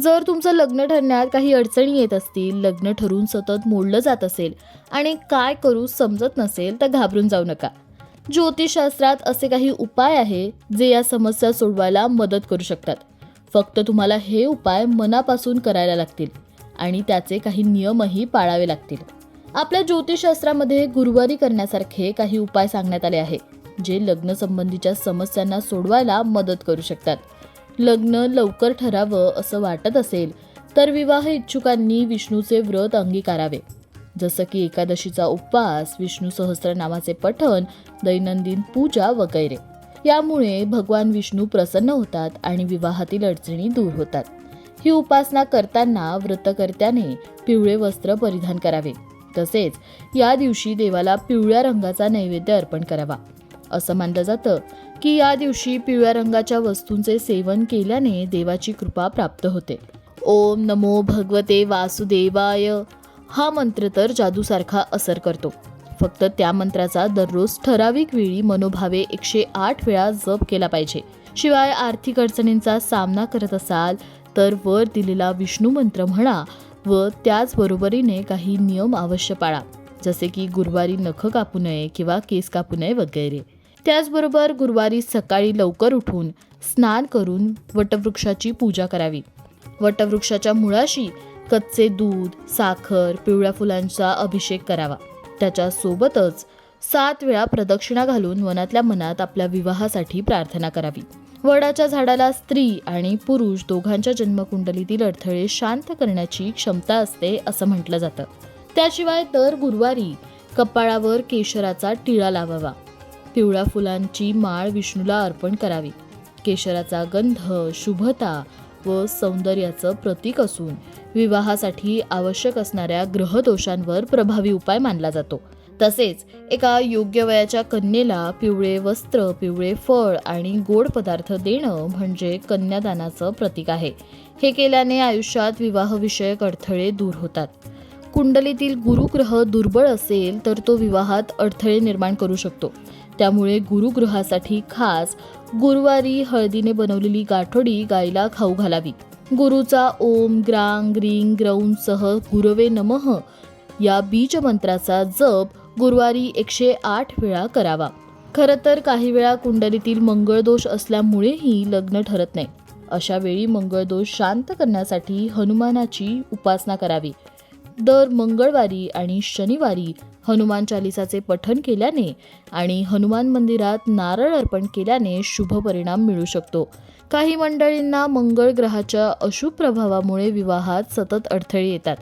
जर तुमचं लग्न ठरण्यात काही अडचणी येत असतील लग्न ठरून सतत मोडलं जात असेल आणि काय करू समजत नसेल तर घाबरून जाऊ नका. ज्योतिषशास्त्रात असे काही उपाय आहे जे या समस्या सोडवायला मदत करू शकतात. फक्त तुम्हाला हे उपाय मनापासून करायला लागतील आणि त्याचे काही नियमही पाळावे लागतील. आपल्या ज्योतिषशास्त्रामध्ये गुरुवारी करण्यासारखे काही उपाय सांगण्यात आले आहे जे लग्नसंबंधीच्या समस्यांना सोडवायला मदत करू शकतात. लग्न लवकर ठरावं असं वाटत असेल तर विवाह इच्छुकांनी विष्णूचे व्रत अंगीकारावे. जसं की एकादशीचा उपवास विष्णू सहस्र नावाचे पठण दैनंदिन पूजा वगैरे. यामुळे भगवान विष्णू प्रसन्न होतात आणि विवाहातील अडचणी दूर होतात. ही उपासना करताना व्रतकर्त्याने पिवळे वस्त्र परिधान करावे. तसेच या दिवशी देवाला पिवळ्या रंगाचा नैवेद्य अर्पण करावा. असं मानलं जातं. की या दिवशी पिवळ्या रंगाच्या वस्तूंचे सेवन केल्याने देवाची कृपा प्राप्त होते. ओम नमो भगवते वासुदेवाय. हा मंत्र तर जादूसारखा असर करतो. फक्त त्या मंत्राचा दररोज ठराविक वेळी मनोभावे एकशे आठ वेळा जप केला पाहिजे. शिवाय आर्थिक अडचणींचा सामना करत असाल तर वर दिलेला विष्णू मंत्र म्हणा व त्याचबरोबरीने काही नियम अवश्य पाळा. जसे की गुरुवारी नख कापू नये किंवा केस कापू नये वगैरे. त्याचबरोबर गुरुवारी सकाळी लवकर उठून स्नान करून वटवृक्षाची पूजा करावी. वटवृक्षाच्या मुळाशी कच्चे दूध साखर पिवळ्या फुलांचा अभिषेक करावा. त्याच्यासोबतच सात वेळा प्रदक्षिणा घालून वनातल्या मनात आपल्या विवाहासाठी प्रार्थना करावी. वडाच्या झाडाला स्त्री आणि पुरुष दोघांच्या जन्मकुंडलीतील अडथळे शांत करण्याची क्षमता असते असं म्हटलं जातं. त्याशिवाय दर गुरुवारी कपाळावर केशराचा टिळा लावावा. पिवळ्या फुलांची माळ विष्णूला अर्पण करावी. केशराचा गंध शुभता व सौंदर्याचं प्रतीक असून विवाहासाठी आवश्यक असणाऱ्या ग्रहदोषांवर प्रभावी उपाय मानला जातो. तसेच एका योग्य वयाच्या कन्येला पिवळे वस्त्र पिवळे फळ आणि गोड पदार्थ देणं म्हणजे कन्यादानाचं प्रतीक आहे. हे केल्याने आयुष्यात विवाहविषयक अडथळे दूर होतात. कुंडलीतील गुरुग्रह दुर्बळ असेल तर तो विवाहात अडथळे निर्माण करू शकतो. त्यामुळे गुरुग्रहासाठी खास गुरुवारी हळदीने बनवलेली गाठोडी गायला खाऊ घालावी. गुरुचा ओम ग्रांग ग्रींग ग्रौंसह गुरवे नमः या बीज मंत्राचा जप गुरुवारी एकशे आठ वेळा करावा. खरं तर काही वेळा कुंडलीतील मंगळदोष असल्यामुळेही लग्न ठरत नाही. अशा वेळी मंगळदोष शांत करण्यासाठी हनुमानाची उपासना करावी. दर मंगळवारी आणि शनिवारी हनुमान चालिसाचे पठण केल्याने आणि हनुमान मंदिरात नारळ अर्पण केल्याने शुभ परिणाम मिळू शकतो. काही मंडळींना मंगळ ग्रहाच्या अशुभ प्रभावामुळे विवाहात सतत अडथळे येतात.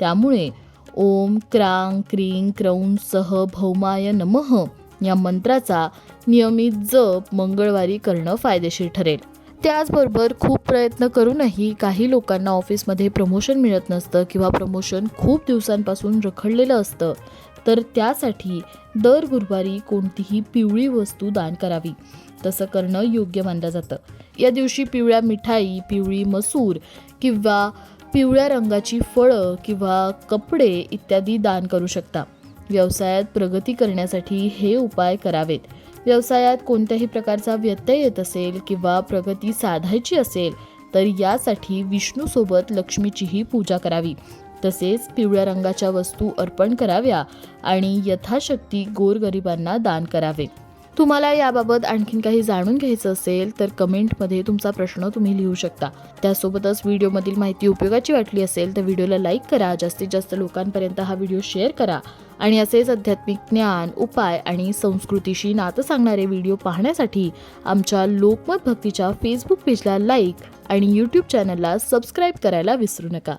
त्यामुळे ओम क्रांग क्रीं क्रौं सह भौमाय नमः या मंत्राचा नियमित जप मंगळवारी करणं फायदेशीर ठरेल. त्याचबरोबर खूप प्रयत्न करूनही काही लोकांना ऑफिसमध्ये प्रमोशन मिळत नसतं किंवा प्रमोशन खूप दिवसांपासून रखडलेलं असतं. तर त्यासाठी दर गुरुवारी कोणतीही पिवळी वस्तू दान करावी. तसं करणं योग्य मानलं जातं. या दिवशी पिवळ्या मिठाई पिवळी मसूर किंवा पिवळ्या रंगाची फळं किंवा कपडे इत्यादी दान करू शकता. व्यवसायात प्रगती करण्यासाठी हे उपाय करावेत. व्यवसायात कोणत्याही प्रकारचा व्यत्यय येत असेल किंवा प्रगती साधायची असेल तर यासाठी विष्णूसोबत लक्ष्मीचीही पूजा करावी. तसेच पिवळ्या रंगाच्या वस्तू अर्पण कराव्या आणि यथाशक्ती गोरगरिबांना दान करावे. तुम्हाला याबाबत आणखीन काही जाणून घ्यायचं असेल तर कमेंटमध्ये तुमचा प्रश्न तुम्ही लिहू शकता. त्यासोबतच व्हिडिओमधील माहिती उपयोगाची वाटली असेल तर व्हिडिओला लाईक करा जास्तीत जास्त लोकांपर्यंत हा व्हिडिओ शेअर करा. आणि असेच आध्यात्मिक ज्ञान उपाय आणि संस्कृतीशी नातं सांगणारे व्हिडिओ पाहण्यासाठी आमच्या लोकमत भक्तीच्या फेसबुक पेजला लाईक आणि यूट्यूब चॅनलला सबस्क्राईब करायला विसरू नका.